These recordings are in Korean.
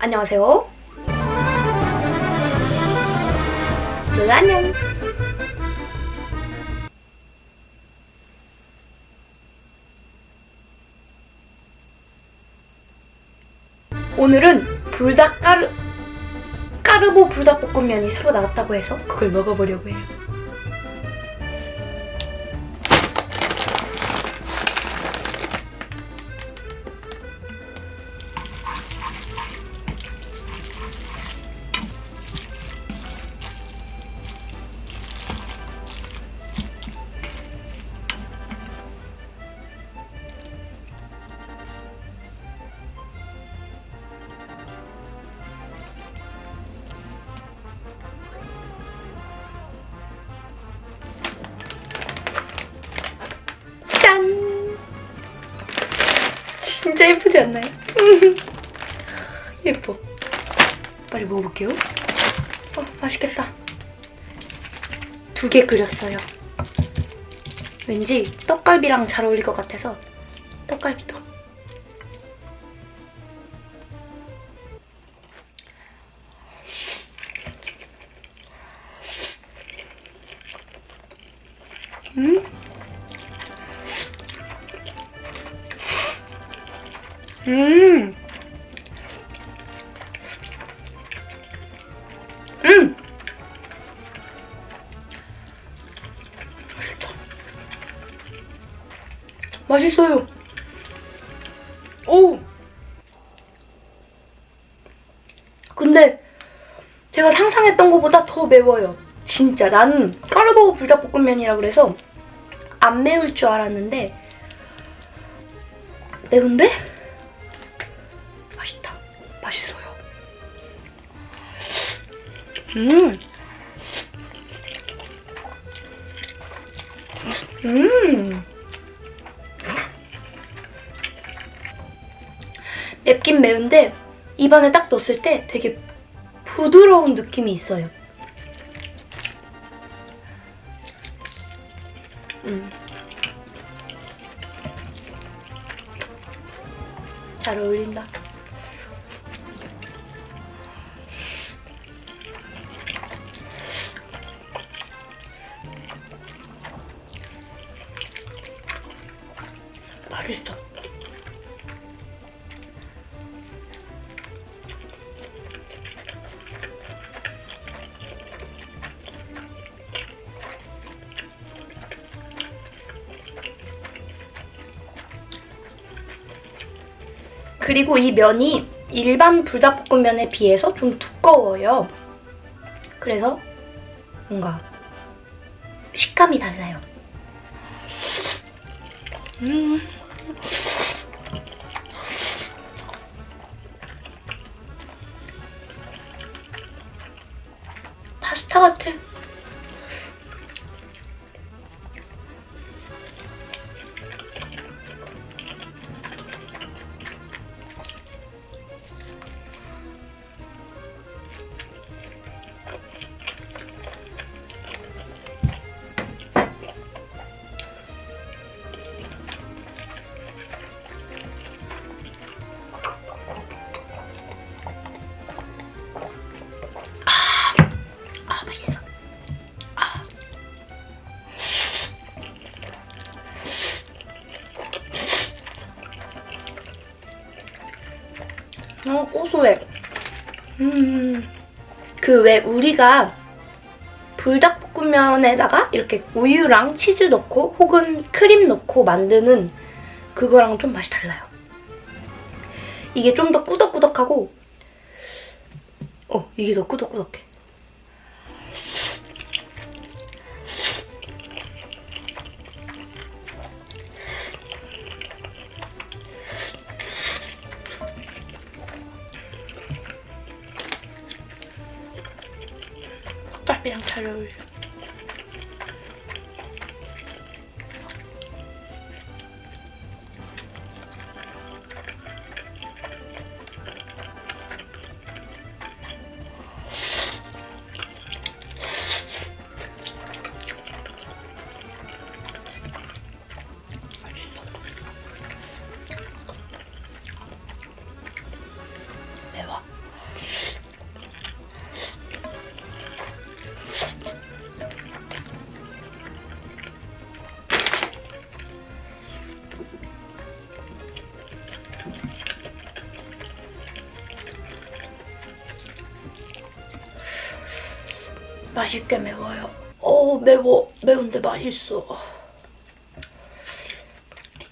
안녕하세요. 네, 안녕. 오늘은 불닭 까르 까르보 불닭볶음면이 새로 나왔다고 해서 그걸 먹어보려고 해요. 진짜 예쁘지 않나요? 예뻐. 빨리 먹어볼게요. 어, 맛있겠다. 두 개 끓였어요. 왠지 떡갈비랑 잘 어울릴 것 같아서 떡갈비도. 음? 음. 음. 맛있다. 맛있어요. 오. 근데 제가 상상했던 것보다 더 매워요. 진짜 나는 까르보우 불닭볶음면이라 그래서 안 매울 줄 알았는데 매운데? 음. 음. 맵긴 매운데 입안에 딱 넣었을 때 되게 부드러운 느낌이 있어요. 음. 잘 어울린다. 맛있어. 그리고 이 면이 일반 불닭볶음면에 비해서 좀 두꺼워요. 그래서 뭔가 식감이 달라요. 음. 파스타 같아. 어, 고소해. 음. 그 왜 우리가 불닭볶음면에다가 이렇게 우유랑 치즈 넣고 혹은 크림 넣고 만드는 그거랑 좀 맛이 달라요. 이게 좀 더 꾸덕꾸덕하고 어, 이게 더 꾸덕꾸덕해. 떡갈비랑 잘어 맛있게 매워요. 어 매워 매운데 맛있어.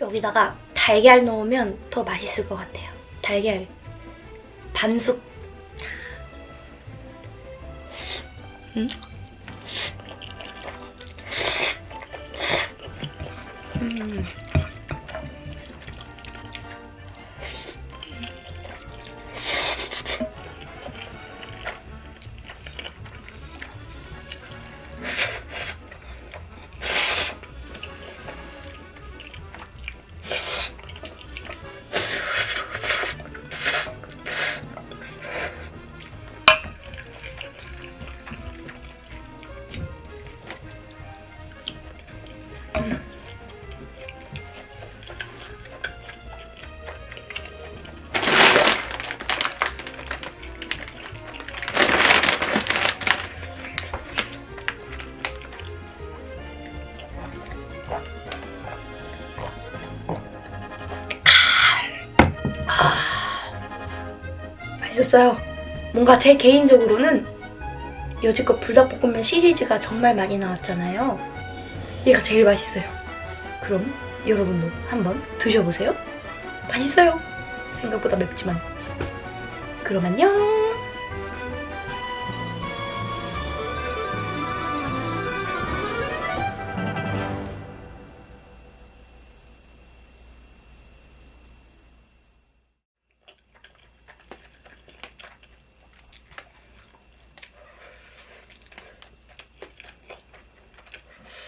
여기다가 달걀 넣으면 더 맛있을 것 같아요. 달걀 반숙. 음? 음. 있었어요. 뭔가 제 개인적으로는 여지껏 불닭볶음면 시리즈가 정말 많이 나왔잖아요. 얘가 제일 맛있어요. 그럼 여러분도 한번 드셔보세요. 맛있어요. 생각보다 맵지만. 그럼 안녕.